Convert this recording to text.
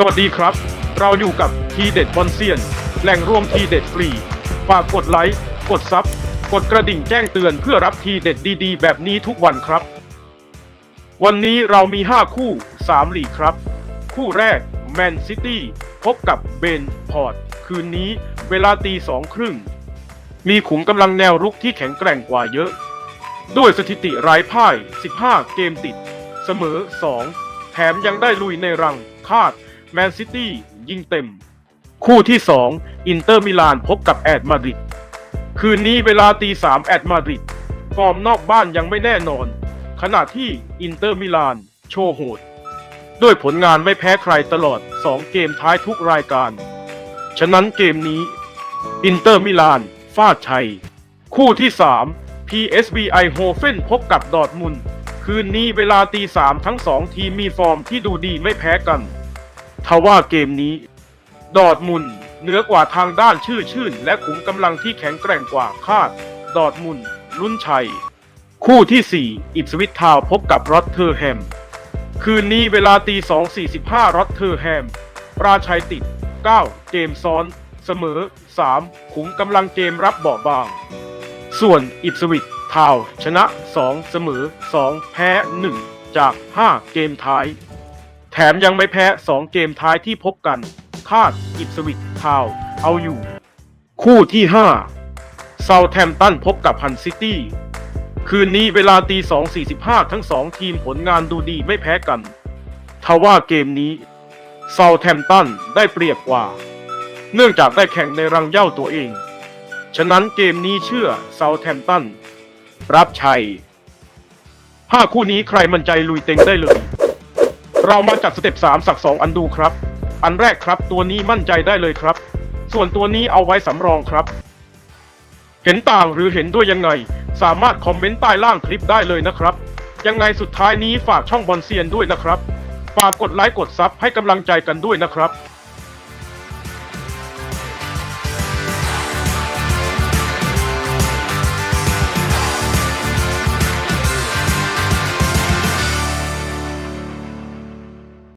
สวัสดีครับ เราอยู่กับทีเด็ดบอลเซียน แหล่งรวมทีเด็ดฟรี ฝากกดไลค์ กดซับ กดกระดิ่งแจ้งเตือนเพื่อรับทีเด็ดดีๆ แบบนี้ทุกวันครับ วันนี้เรามี 5 คู่ 3 หลีกครับ คู่แรกแมนซิตี้พบกับเบนพอร์ตคืนนี้เวลาตีสองครึ่ง มีขุมกำลังแนวรุกที่แข็งแกร่งกว่าเยอะ ด้วยสถิติไร้พ่าย 15 เกมติด เสมอ 2 แถมยังได้ลุยในรังคาด แมนซิตี้ยิงเต็ม คู่ที่ 2 อินเตอร์มิลานพบกับแอดมาดริดคืนนี้เวลาตีสามแอดมาดริดฟอร์มนอกบ้านยังไม่แน่นอน ขณะที่อินเตอร์มิลานโชว์โหด ด้วยผลงานไม่แพ้ใครตลอด 2 เกมท้ายทุกรายการ ฉะนั้นเกมนี้ อินเตอร์มิลานฟาดชัย คู่ที่ 3 PSV i h o f e n พบกับดอร์ทมุน คืนนี้เวลาตีสามทั้งสองทีมมีฟอร์มที่ดูดีไม่แพ้กัน ทว่าเกมนี้ ดอร์ทมุนเหนือกว่าทางด้านชื่อชื่น และขุมกำลังที่แข็งแกร่งกว่าคาด ดอร์ทมุนลุ้นชัย คู่ที่ 4 อิปสวิตทาวพบกับรอตเทอร์แฮม คืนนี้เวลาตี 2.45รอตเทอร์แฮม ปราชัยติด 9 เกมซ้อน เสมอ 3 ขุมกำลังเกมรับเบาบาง ส่วนอิปสวิตทาวชนะ 2 เสมอ 2 แพ้ 1 จาก 5 เกมท้าย ถมยังไม่แพ้ 2 เกมท้ายที่พบกัน คาดอิปสวิตทาว เอาอยู่ คู่ที่5เซาแทมตันพบกับฮันซิตี้ คืนนี้เวลาตี 2.45 ทั้งสองทีมผลงานดูดีไม่แพ้กัน ทว่าเกมนี้เซาแทมตันได้เปรียบกว่า เนื่องจากได้แข่งในรังเย้าตัวเอง ฉะนั้นเกมนี้เชื่อเซาแทมตันรับชัยห้าคู่นี้ใครมั่นใจลุยเต็งได้เลย เรามาจัดสเต็ปสามสักสองอันดูครับ อันแรกครับตัวนี้มั่นใจได้เลยครับ ส่วนตัวนี้เอาไว้สำรองครับ เห็นต่างหรือเห็นด้วยยังไง สามารถคอมเมนต์ใต้ล่างคลิปได้เลยนะครับ ยังไงสุดท้ายนี้ฝากช่องบอลเซียนด้วยนะครับ ฝากกดไลค์กดซับให้กำลังใจกันด้วยนะครับ